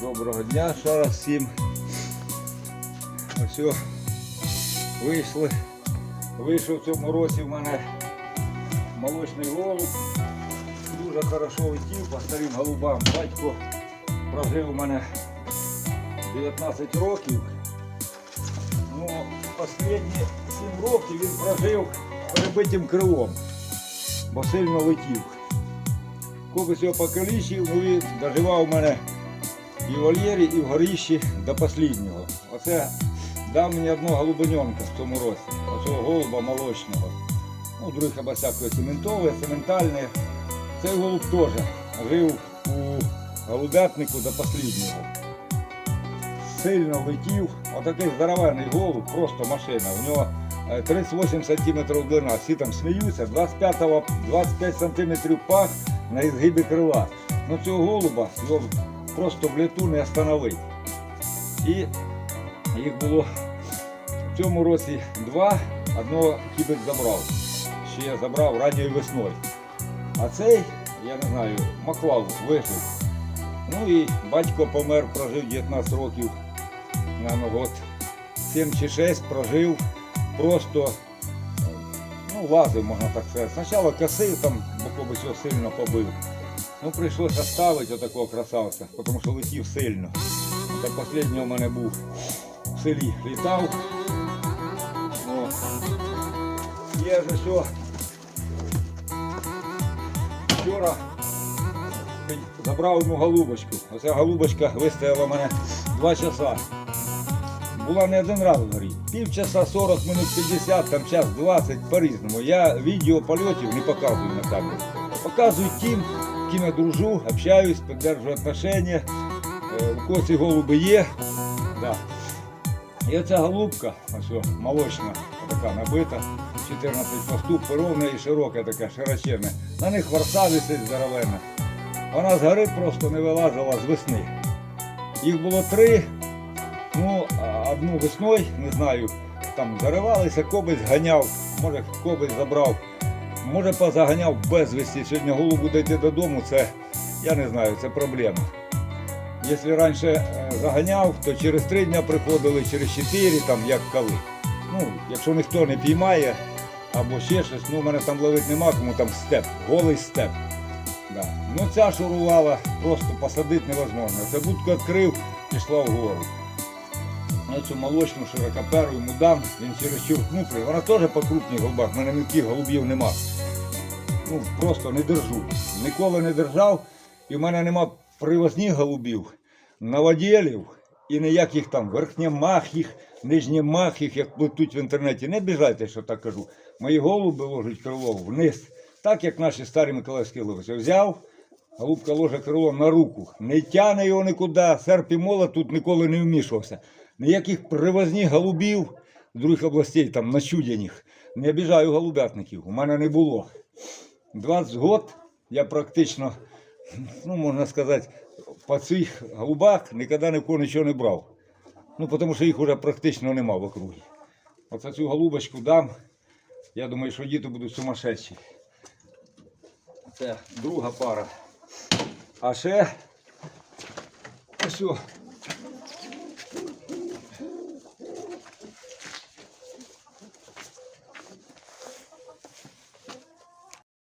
Доброго дня ще раз всім. Ось вийшли. Вийшов в цьому році в мене молочний голуб. Дуже хорошо летів по старим голубам. Батько прожив у мене 19 років. Ну, останні 7 років він прожив перебитим крилом, бо сильно летів. Когось його покалічив, ну він доживав у мене і в вольєрі, і в горищі до останнього. Оце дав мені одного голубеньонка в цьому році, оцього голуба молочного. Ну, других або всякої цементове, цементальне. Цей голуб теж жив у голубятнику до останнього. Сильно летів, отакий здоровенний голуб, просто машина. У нього е, 38 см длина. Всі там сміються, 25, 25 см пах на ізгибі крила. Ну цього голуба його просто в літу не остановить. І їх було в цьому році два, одного кібець забрав. Ще я забрав ранньою весною. А цей, я не знаю, Маклав вижив. Ну і батько помер, прожив 19 років. Наверно, год 7 чи 6 прожив просто, ну, лазив, можна так сказати. Спочатку косив там, бо когось сильно побив. Ну, прийшлося ставити отакого красавця, тому що летів сильно. Та останнього в мене був в селі літав. О. Є вже що. Вчора забрав йому голубочку. Оця голубочка вистояла мене 2 часа. Була не один раз в горі. Пів часа 40 минут 50, там час 20 по-різному. Я відео польотів не показую на камеру. Показую тим, з ким я дружу, общаюсь, підтримую отношения. Е, У когось голуби є. Да. І оця голубка, ось молочна, така набита, 14 поступ, ровна і широка така, широченна. На них варса висить здоровенна. Вона з гори просто не вилазила з весни. Їх було три. Ну, одну весною, не знаю, там заривалися, кобець ганяв, може кобець забрав, може позаганяв безвісті. Сьогодні голубу дійти додому, це, я не знаю, це проблема. Якщо раніше е, заганяв, то через три дні приходили, через чотири, там як коли. Ну, якщо ніхто не піймає або ще щось, ну у мене там ловити нема, кому там степ, голий степ. Да. Ну ця шурувала, просто посадити невозможно. Це будку відкрив, пішла вгору. Цю молочну широкоперу йому дам, він чересчур крупний. Вона теж по крупній голубах, в мене мілких голубів нема. Ну, просто не держу. Ніколи не держав. І в мене нема привозних голубів, новоділів і ніяких там верхньомахих, нижньомахих, як плетуть в інтернеті. Не біжайте, що так кажу. Мої голуби ложать крило вниз, так як наші старі миколаївські голуби. Взяв, голубка ложе крило на руку, не тяне його нікуди, серп і молот тут ніколи не вмішувався. Ніяких привозних голубів з других областей, там начудяних. Не обіжаю голубятників, у мене не було. 20 год я практично, ну можна сказати, по цих голубах ніколи ні в кого нічого не брав. Ну, тому що їх вже практично нема в округі. Оце цю голубочку дам. Я думаю, що діти будуть сумасшедші. Це друга пара. А ще ось